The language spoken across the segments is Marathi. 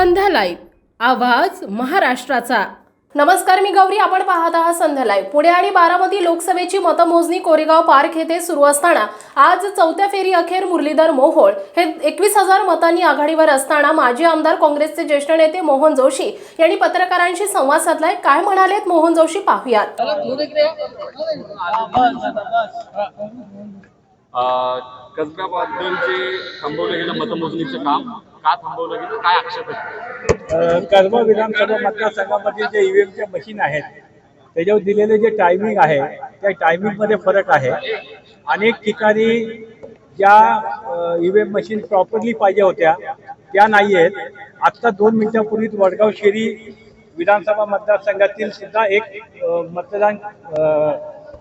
संध्या लाईव्ह. आवाज महाराष्ट्राचा. नमस्कार मी गौरी आपण पाहत आहात संध्या लाईव्ह. पुणे आणि बारामती लोकसभेची मतमोजणी कोरेगाव पार्क येथे सुरू असताना आज चौथ्या फेरी अखेर मुरलीधर मोहोळ हे एकवीस हजार मतांनी आघाडीवर असताना माजी आमदार काँग्रेसचे ज्येष्ठ नेते मोहन जोशी यांनी पत्रकारांशी संवाद साधलाय. काय म्हणालेत मोहन जोशी? पाहूयात. कसब्याबद्दल जे थांबवलं गेलं मतमोजणीचं काम. का थांबवलं गेलं? काय आक्षेप आहे? कसबा विधानसभा मतदारसंघामध्ये जे ईव्हीएमच्या मशीन आहेत त्याच्यावर दिलेले जे टायमिंग आहे त्या टायमिंगमध्ये फरक आहे. अनेक ठिकाणी ज्या ईव्हीएम मशीन प्रॉपरली पाहिजे होत्या त्या नाही आहेत आत्ता दोन मिनिटांपूर्वीच वडगाव शेरी विधानसभा मतदारसंघातील सुद्धा एक मतदान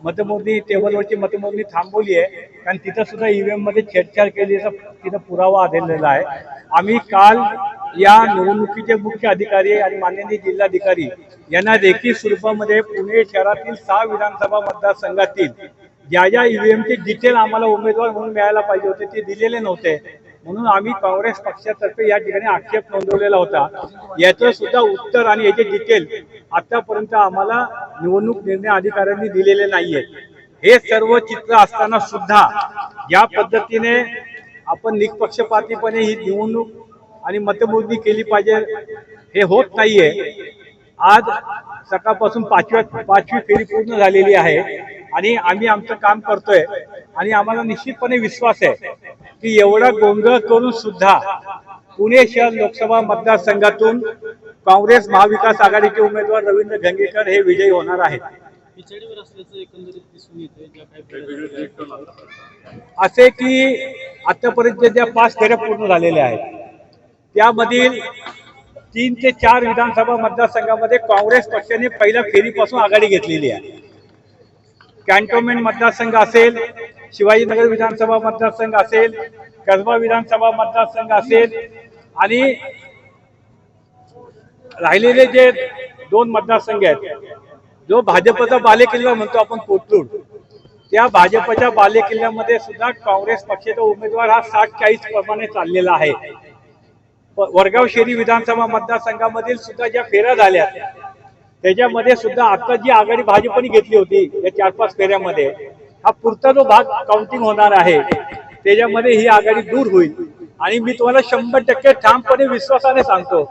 मतमोजणी टेबलवरची मतमोजणी थांबवली आहे. कारण तिथं सुद्धा ईव्हीएममध्ये छेडछाड केल्याचा तिथं पुरावा आढळलेला आहे. आम्ही काल या निवडणुकीचे मुख्य अधिकारी आणि माननीय जिल्हाधिकारी यांना रेखी स्वरूपामध्ये पुणे शहरातील सहा विधानसभा मतदारसंघातील ज्या ज्या ईव्हीएमचे डिटेल आम्हाला उमेदवार म्हणून मिळायला पाहिजे होते ते दिलेले नव्हते. म्हणून आम्ही काँग्रेस पक्षातर्फे या ठिकाणी आक्षेप नोंदवलेला होता. याचं सुद्धा उत्तर आणि याचे डिटेल आतापर्यंत आम्हाला निवडणूक निर्णय अधिकाऱ्यांनी दिलेले नाहीये. हे सर्व चित्र असताना सुद्धा या पद्धतीने आपण निष्पक्षपातीपणे ही निवडणूक आणि मतमोजणी केली पाहिजे हे होत नाहीये. आज सकाळपासून पाचव्या पाचवी फेरी पूर्ण झालेली आहे आणि आम्ही आमचं काम करतोय आणि आम्हाला निश्चितपणे विश्वास आहे. की एवढा गोंधळ करून सुद्धा पुणे शहर लोकसभा मतदारसंघातून काँग्रेस महाविकास आघाडीचे उमेदवार रवींद्र गंगेकर हे विजयी होणार आहेत. असे की आतापर्यंत ज्या पाच फेऱ्या पूर्ण झालेल्या आहेत त्यामधील तीन ते चार विधानसभा मतदारसंघामध्ये काँग्रेस पक्षाने पहिल्या फेरीपासून आघाडी घेतलेली आहे. कॅन्टोन्मेंट मतदारसंघ असेल शिवाजीनगर विधानसभा मतदारसंघ असेल कसबा विधानसभा मतदारसंघ असेल आणि राहिलेले जे दोन मतदारसंघ आहेत जो भाजपचा बालेकिल्ला म्हणतो आपण कोथरूड त्या भाजपच्या बालेकिल्ल्यामध्ये सुद्धा काँग्रेस पक्षाचा उमेदवार हा साठ चाळीस प्रमाणे चाललेला आहे. वरगाव शेरी विधानसभा मतदारसंघामधील सुद्धा ज्या फेऱ्या झाल्या त्याच्यामध्ये सुद्धा आता जी आघाडी भाजपने घेतली होती या चार पाच फेऱ्यामध्ये हा पुरता जो भाग काउंटिंग होणार आहे त्याच्यामध्ये ही आघाडी दूर होईल. आणि मी तुम्हाला शंभर टक्के ठामपणे विश्वासाने सांगतो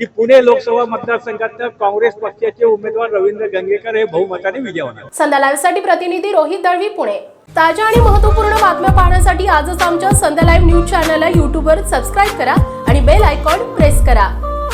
की पुणे लोकसभा मतदारसंघात काँग्रेस पक्षाचे उमेदवार रवींद्र गंगेकर हे बहुमताने विजय होणार. संध्या लाईव्हसाठी प्रतिनिधी रोहित दळवी पुणे. ताज्या आणि महत्त्वपूर्ण बातम्या पाहण्यासाठी आजच आमच्या संध्या लाईव्ह न्यूज चॅनलला युट्यूबवर सबस्क्राईब करा आणि बेल आयकॉन प्रेस करा.